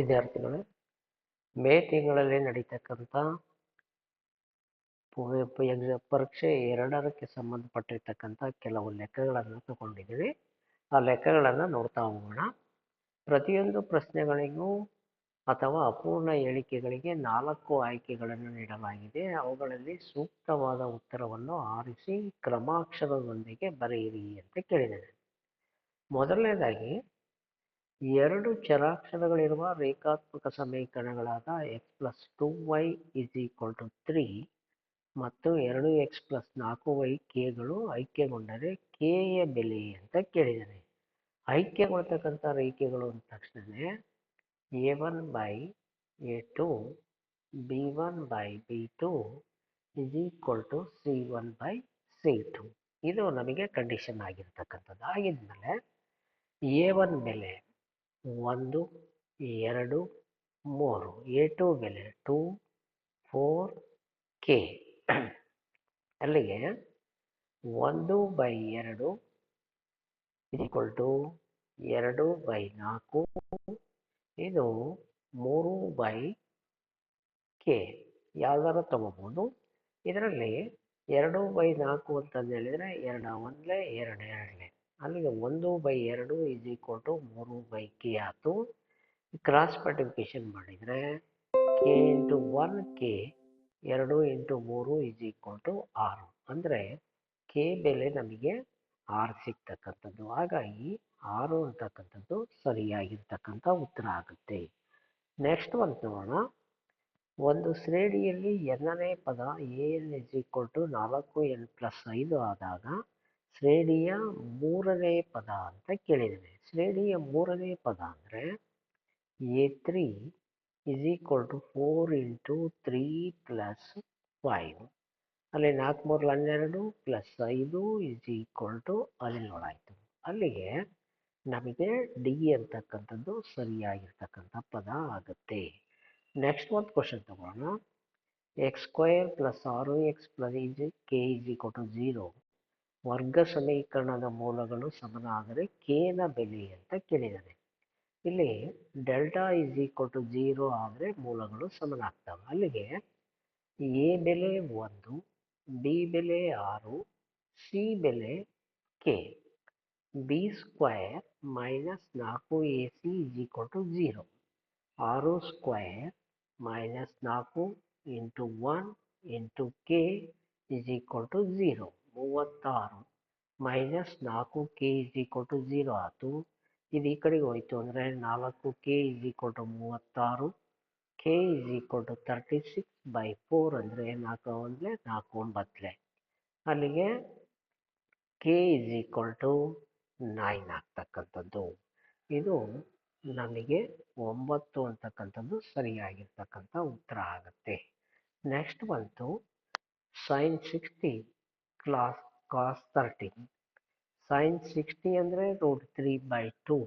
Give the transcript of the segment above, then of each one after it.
ವಿದ್ಯಾರ್ಥಿಗಳೇ ಮೇ ತಿಂಗಳಲ್ಲಿ ನಡೀತಕ್ಕಂಥ ಎಕ್ಸಾಮ್ ಪರೀಕ್ಷೆ ಎರಡರಕ್ಕೆ ಸಂಬಂಧಪಟ್ಟಿರ್ತಕ್ಕಂಥ ಕೆಲವು ಲೆಕ್ಕಗಳನ್ನು ತಗೊಂಡಿದ್ದೀವಿ. ಆ ಲೆಕ್ಕಗಳನ್ನು ನೋಡ್ತಾ ಹೋಗೋಣ. ಪ್ರತಿಯೊಂದು ಪ್ರಶ್ನೆಗಳಿಗೂ ಅಥವಾ ಅಪೂರ್ಣ ಹೇಳಿಕೆಗಳಿಗೆ ನಾಲ್ಕು ಆಯ್ಕೆಗಳನ್ನು ನೀಡಲಾಗಿದೆ. ಅವುಗಳಲ್ಲಿ ಸೂಕ್ತವಾದ ಉತ್ತರವನ್ನು ಆರಿಸಿ ಕ್ರಮಾಕ್ಷರದೊಂದಿಗೆ ಬರೆಯಿರಿ ಅಂತ ಕೇಳಿದ್ದೇನೆ. ಮೊದಲನೇದಾಗಿ ಎರಡು ಚರಾಕ್ಷರಗಳಿರುವ ರೇಖಾತ್ಮಕ ಸಮೀಕರಣಗಳಾದ x plus two y is equal to three ಮತ್ತು ಎರಡು ಎಕ್ಸ್ ಪ್ಲಸ್ ನಾಲ್ಕು ವೈ ಕೆಗಳು ಐಕ್ಯಗೊಂಡರೆ ಕೆಯ ಬೆಲೆ ಅಂತ ಕೇಳಿದ್ದಾರೆ ಐಕ್ಯಗೊಳ್ತಕ್ಕಂಥ ರೇಖೆಗಳು ಅಂದ ತಕ್ಷಣವೇ a one by a two b one by b two is equal to c one by c two ಇದು ನಮಗೆ ಕಂಡೀಷನ್ ಆಗಿರ್ತಕ್ಕಂಥದ್ದು ಆಗಿದ್ಮೇಲೆ ಎ ಒನ್ ಬೆಲೆ ಒಂದು, ಎರಡು, ಮೂರು. ಎ ಟು ಬೆಲೆ ಟೂ, ಫೋರ್, ಕೆ. ಅಲ್ಲಿಗೆ ಒಂದು ಬೈ ಎರಡು ಈಕ್ವಲ್ ಟು ಎರಡು ಬೈ ನಾಲ್ಕು ಇದು ಮೂರು ಬೈ ಕೆ. ಯಾವ್ದಾರು ತಗೋಬೋದು. ಇದರಲ್ಲಿ ಎರಡು ಬೈ ನಾಲ್ಕು ಅಂತಂದು ಹೇಳಿದರೆ ಎರಡು ಒಂದಲೇ ಎರಡು ಎರಡಲೇ. ಅಲ್ಲಿಗೆ ಒಂದು ಬೈ ಎರಡು ಇಸ್ ಈಕ್ವಲ್ ಟು ಮೂರು ಬೈ ಕೆ ಆಯಿತು. ಕ್ರಾಸ್ ಮಲ್ಟಿಪ್ಲಿಕೇಶನ್ ಮಾಡಿದರೆ ಕೆ ಇಂಟು ಒನ್ ಕೆ ಎರಡು ಇಂಟು ಮೂರು ಇಸ್ ಈಕ್ವಲ್ ಟು ಆರು. ಅಂದರೆ ಕೆ ಬೆಲೆ ನಮಗೆ ಆರು ಸಿಗ್ತಕ್ಕಂಥದ್ದು. ಹಾಗಾಗಿ ಆರು ಅಂತಕ್ಕಂಥದ್ದು ಸರಿಯಾಗಿರ್ತಕ್ಕಂಥ ಉತ್ತರ ಆಗುತ್ತೆ. ನೆಕ್ಸ್ಟ್ ಒಂದು ನೋಡೋಣ. ಒಂದು ಶ್ರೇಣಿಯಲ್ಲಿ ಎರಡನೇ ಪದ a n is equal to ನಾಲ್ಕು ಎನ್ ಪ್ಲಸ್ ಐದು ಆದಾಗ ಶ್ರೇಣಿಯ ಮೂರನೇ ಪದ ಅಂತ ಕೇಳಿದ್ದೇನೆ ಶ್ರೇಣಿಯ ಮೂರನೇ ಪದ ಅಂದರೆ a three is equal to four into three plus five ಅಲ್ಲಿ ನಾಲ್ಕು ಮೂರು ಹನ್ನೆರಡು ಪ್ಲಸ್ ಐದು ಇಸ್ ಈಕ್ವಲ್ ಟು ಹದಿನೇಳು ಆಯಿತು. ಅಲ್ಲಿಗೆ ನಮಗೆ ಡಿ ಅಂತಕ್ಕಂಥದ್ದು ಸರಿಯಾಗಿರ್ತಕ್ಕಂಥ ಪದ ಆಗುತ್ತೆ. ನೆಕ್ಸ್ಟ್ ಒಂದು ಕ್ವಶನ್ ತಗೊಳ್ಳೋಣ ಎಕ್ಸ್ ಸ್ಕ್ವಯರ್ ಪ್ಲಸ್ ಆರು x plus is k is equal to zero ವರ್ಗ ಸಮೀಕರಣದ ಮೂಲಗಳು ಸಮನಾದರೆ ಕೆನ ಬೆಲೆ ಅಂತ ಕೇಳಿದ್ದಾನೆ ಇಲ್ಲಿ delta is equal to zero ಆದರೆ ಮೂಲಗಳು ಸಮನಾಗ್ತವೆ. ಅಲ್ಲಿಗೆ ಎ ಬೆಲೆ ಒಂದು, ಬಿ ಬೆಲೆ ಆರು, ಸಿ ಬೆಲೆ ಕೆ. ಬಿ ಸ್ಕ್ವಯರ್ ಮೈನಸ್ ನಾಲ್ಕು a c is equal to zero. ಆರು ಸ್ಕ್ವಯರ್ ಮೈನಸ್ ನಾಲ್ಕು into one into k is equal to zero ಮೂವತ್ತಾರು. ಮೈನಸ್ ನಾಲ್ಕು k is equal to zero ಆಯಿತು. ಇದು ಈ ಕಡೆಗೆ ಹೋಯಿತು ಅಂದರೆ ನಾಲ್ಕು ಕೆ ಇಸ್ ಈಕ್ವಲ್ ಟು ಮೂವತ್ತಾರು. K is equal to thirty six by four ಅಂದರೆ ನಾಲ್ಕು ಒಂದಲೇ, ನಾಲ್ಕು ಒಂಬತ್ತಲೆ. ಅಲ್ಲಿಗೆ k is equal to nine ಆಗ್ತಕ್ಕಂಥದ್ದು. ಇದು ನಮಗೆ ಒಂಬತ್ತು ಅಂತಕ್ಕಂಥದ್ದು ಸರಿಯಾಗಿರ್ತಕ್ಕಂಥ ಉತ್ತರ ಆಗುತ್ತೆ. ನೆಕ್ಸ್ಟ್ ಬಂತು. Sine sixty. Plus cos thirteen sine sixty ಅಂದರೆ root three by two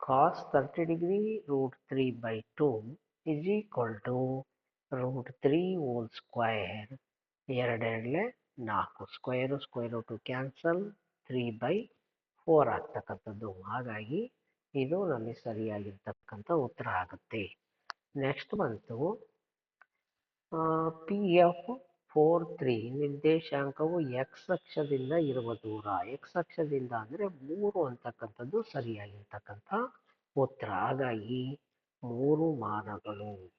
cos thirty degree root three by two is equal to root three whole square ಎರಡೆರಡಲೆ ನಾಲ್ಕು square square root cancel three by four ಆಗ್ತಕ್ಕಂಥದ್ದು. ಹಾಗಾಗಿ ಇದು ನಮಗೆ ಸರಿಯಾಗಿರ್ತಕ್ಕಂಥ ಉತ್ತರ ಆಗುತ್ತೆ. Next ಬಂತು. ಪಿ ಎಫ್ ಫೋರ್ ತ್ರೀ ನಿರ್ದೇಶಾಂಕವು ಎಕ್ಸ್ ಅಕ್ಷದಿಂದ ಇರುವ ದೂರ ಎಕ್ಸ್ ಅಕ್ಷದಿಂದ ಅಂದರೆ ಮೂರು ಅಂತಕ್ಕಂಥದ್ದು ಸರಿಯಾಗಿರ್ತಕ್ಕಂಥ ಉತ್ತರ. ಹಾಗಾಗಿ ಮೂರು ಮಾನಗಳು.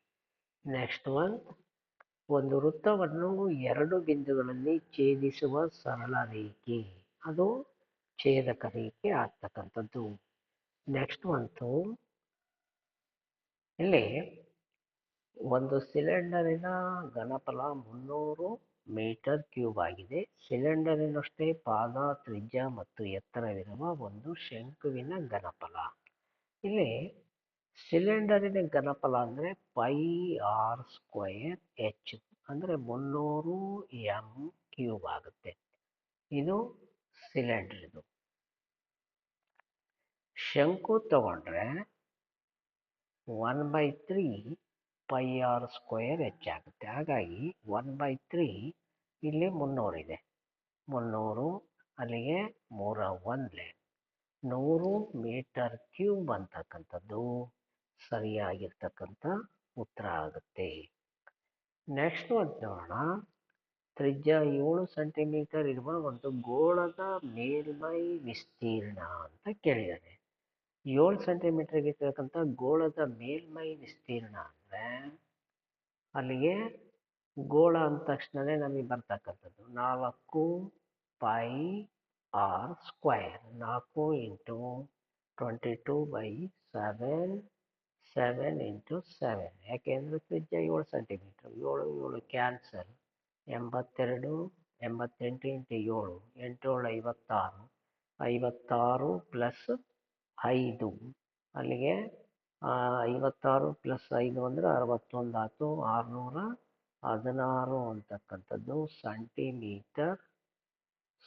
ನೆಕ್ಸ್ಟ್ ಒನ್ ಒಂದು ವೃತ್ತವನ್ನು ಎರಡು ಬಿಂದುಗಳಲ್ಲಿ ಛೇದಿಸುವ ಸರಳ ರೇಖೆ. ಅದು ಛೇದಕ ರೇಖೆ ಆಗ್ತಕ್ಕಂಥದ್ದು. ನೆಕ್ಸ್ಟ್ ಬಂತು ಇಲ್ಲಿ ಒಂದು ಸಿಲಿಂಡರಿನ ಘನಫಲ ಮುನ್ನೂರು ಮೀಟರ್ ಕ್ಯೂಬ್ ಆಗಿದೆ. ಸಿಲಿಂಡರಿನಷ್ಟೇ ಪಾದ, ತ್ರಿಜ್ಯ ಮತ್ತು ಎತ್ತರವಿರುವ ಒಂದು ಶಂಕುವಿನ ಘನಫಲ. ಇಲ್ಲಿ ಸಿಲಿಂಡರಿನ ಘನಫಲ ಅಂದರೆ ಪೈ ಆರ್ ಸ್ಕ್ವಯರ್ ಎಚ್ ಅಂದರೆ ಮುನ್ನೂರು ಎಂ ಕ್ಯೂಬ್ ಆಗುತ್ತೆ. ಇದು ಸಿಲಿಂಡರ್ ಇದು ಶಂಕು ತಗೊಂಡ್ರೆ one by three pi r square ಹೆಚ್ಚಾಗುತ್ತೆ ಹಾಗಾಗಿ ಒನ್ ಬೈ ತ್ರೀ ಇಲ್ಲಿ ಮುನ್ನೂರಿದೆ ಮುನ್ನೂರು ಅಲ್ಲಿಗೆ ಮೂರ ಒಂದ್ಲೆ. ನೂರು ಮೀಟರ್ ಕ್ಯೂಬ್ ಅಂತಕ್ಕಂಥದ್ದು ಸರಿಯಾಗಿರ್ತಕ್ಕಂಥ ಉತ್ತರ ಆಗುತ್ತೆ. ನೆಕ್ಸ್ಟ್ ಒಂದು ನೋಡೋಣ. ತ್ರಿಜ್ಯ ಏಳು ಸೆಂಟಿಮೀಟರ್ ಇರುವ ಒಂದು ಗೋಳದ ಮೇಲ್ಮೈ ವಿಸ್ತೀರ್ಣ ಅಂತ ಕೇಳಿದ್ದಾರೆ. ಏಳು ಸೆಂಟಿಮೀಟರ್ಗೆ ಇರ್ತಕ್ಕಂಥ ಗೋಳದ ಮೇಲ್ಮೈ ವಿಸ್ತೀರ್ಣ ಅಲ್ಲಿಗೆ ಗೋಳ ಅಂದ ತಕ್ಷಣವೇ ನಮಗೆ ಬರ್ತಕ್ಕಂಥದ್ದು. ನಾಲ್ಕು ಪೈ ಆರ್ ಸ್ಕ್ವಯರ್ ನಾಲ್ಕು into twenty two by seven seven into seven. ಯಾಕೆಂದರೆ ತ್ರಿಜ್ಯ ಏಳು ಸೆಂಟಿಮೀಟ್ರ್. ಏಳು ಏಳು ಕ್ಯಾನ್ಸಲ್. ಎಂಬತ್ತೆರಡು, ಎಂಬತ್ತೆಂಟು ಇಂಟು ಏಳು. ಎಂಟೇಳು ಐವತ್ತಾರು. ಐವತ್ತಾರು ಪ್ಲಸ್ ಐದು. ಅಲ್ಲಿಗೆ ಐವತ್ತಾರು ಪ್ಲಸ್ ಐದು ಅಂದರೆ ಅರವತ್ತೊಂದು ಆಯ್ತು. ಆರುನೂರ ಹದಿನಾರು ಅಂತಕ್ಕಂಥದ್ದು ಸೆಂಟಿಮೀಟರ್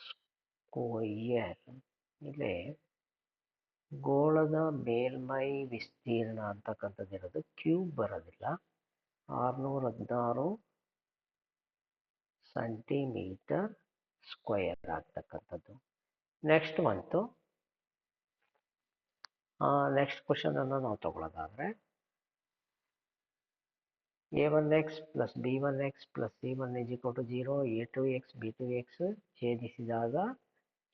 ಸ್ಕ್ವಯರ್ ಇಲ್ಲಿ ಗೋಳದ ಮೇಲ್ಮೈ ವಿಸ್ತೀರ್ಣ ಅಂತಕ್ಕಂಥದ್ದು ಇರೋದು ಕ್ಯೂಬ್ ಬರೋದಿಲ್ಲ. ಆರುನೂರ ಹದಿನಾರು ಸೆಂಟಿಮೀಟರ್ ಸ್ಕ್ವಯರ್ ಆಗ್ತಕ್ಕಂಥದ್ದು. ನೆಕ್ಸ್ಟ್ ಬಂತು. ನೆಕ್ಸ್ಟ್ ಕ್ವಶನನ್ನು ನಾವು ತಗೊಳ್ಳೋದಾದರೆ A one X plus B one X plus C one is equal to zero A two X B two X ಛೇದಿಸಿದಾಗ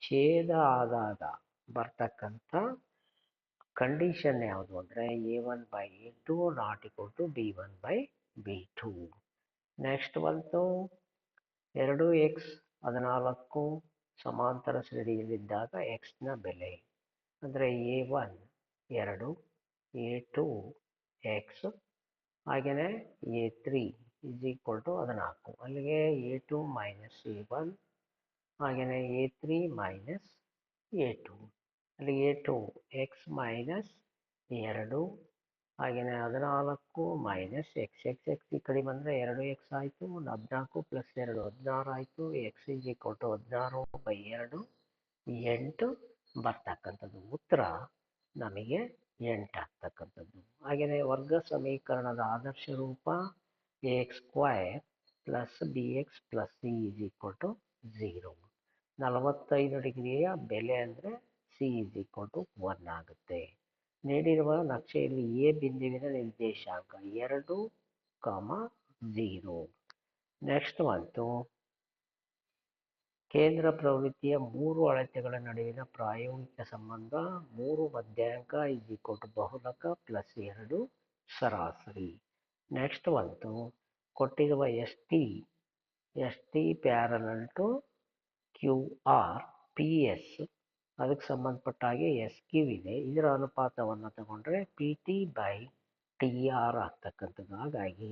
ಛೇದ ಆದಾಗ ಬರ್ತಕ್ಕಂಥ ಕಂಡೀಷನ್ ಯಾವುದು ಅಂದರೆ A one by A two not equal to B one by B two next ಬಂತು. ಎರಡು X ಹದಿನಾಲ್ಕು ಸಮಾಂತರ ಶ್ರೇಣಿಯಲ್ಲಿದ್ದಾಗ ಎಕ್ಸ್ನ ಬೆಲೆ. ಅಂದರೆ ಎ ಒನ್ ಎರಡು ಎ ಟು ಎಕ್ಸ್ ಹಾಗೆಯೇ A three is equal to ಹದಿನಾಲ್ಕು. ಅಲ್ಲಿಗೆ A two minus A one ಹಾಗೆಯೇ A three minus A two ಅಲ್ಲಿ ಎ ಟು ಎಕ್ಸ್ ಮೈನಸ್ ಎರಡು ಹಾಗೆಯೇ ಹದಿನಾಲ್ಕು ಮೈನಸ್ ಎಕ್ಸ್ ಎಕ್ಸ್ ಎಕ್ಸ್ ಈ ಕಡೆ ಬಂದರೆ ಎರಡು ಎಕ್ಸ್ ಆಯಿತು ಒಂದು ಹದಿನಾಲ್ಕು ಪ್ಲಸ್ ಎರಡು ಹದಿನಾರು ಆಯಿತು ಎಕ್ಸ್ ಇಸ್ ಈಕ್ವಲ್ ಟು ಹದಿನಾರು ಬೈ ಎರಡು ಎಂಟು ಬರ್ತಕ್ಕಂಥದ್ದು ಉತ್ತರ. ನಮಗೆ ಎಂಟಾಗ್ತಕ್ಕಂಥದ್ದು. ಹಾಗೆಯೇ ವರ್ಗ ಸಮೀಕರಣದ ಆದರ್ಶ ರೂಪ A X square plus B X plus C is equal to zero ನಲವತ್ತೈದು ಡಿಗ್ರಿಯ ಬೆಲೆ ಅಂದರೆ C is equal to one ಆಗುತ್ತೆ. ನೀಡಿರುವ ನಕ್ಷೆಯಲ್ಲಿ ಎ ಬಿಂದುವಿನ ನಿರ್ದೇಶಾಂಕ ಎರಡು, ಕಾಮ ಝೀರೋ ನೆಕ್ಸ್ಟ್ ಬಂತು. ಕೇಂದ್ರ ಪ್ರವೃತ್ತಿಯ ಮೂರು ಅಳತೆಗಳ ನಡುವಿನ ಪ್ರಾಯೋಗಿಕ ಸಂಬಂಧ ಮೂರು ಮಧ್ಯಾಂಕ ಇಸ್ ಈಕ್ವಲ್ ಟು ಬಹುಲಕ ಪ್ಲಸ್ ಎರಡು ಸರಾಸರಿ. ನೆಕ್ಸ್ಟ್ ಬಂತು. ಕೊಟ್ಟಿರುವ S T S T parallel to Q R, P S. ಅದಕ್ಕೆ ಸಂಬಂಧಪಟ್ಟ ಹಾಗೆ ಎಸ್ ಕ್ಯೂ ಇದೆ. ಇದರ ಅನುಪಾತವನ್ನು ತಗೊಂಡ್ರೆ P T by T R ಆಗ್ತಕ್ಕಂಥದ್ದು. ಹಾಗಾಗಿ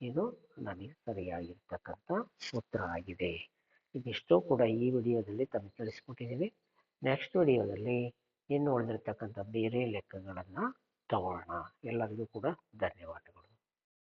ಇದು ನನಗೆ ಸರಿಯಾಗಿರ್ತಕ್ಕಂಥ ಉತ್ತರ ಆಗಿದೆ. ಇದಿಷ್ಟು ಕೂಡ ಈ ವಿಡಿಯೋದಲ್ಲಿ ತಮಗೆ ತಿಳಿಸ್ಕೊಟ್ಟಿದ್ದೀವಿ ನೆಕ್ಸ್ಟ್ ವಿಡಿಯೋದಲ್ಲಿ ಇನ್ನು ಉಳಿದಿರ್ತಕ್ಕಂಥ ಬೇರೆ ಲೆಕ್ಕಗಳನ್ನು ತಗೊಳ್ಳೋಣ ಎಲ್ಲರಿಗೂ ಕೂಡ ಧನ್ಯವಾದಗಳು.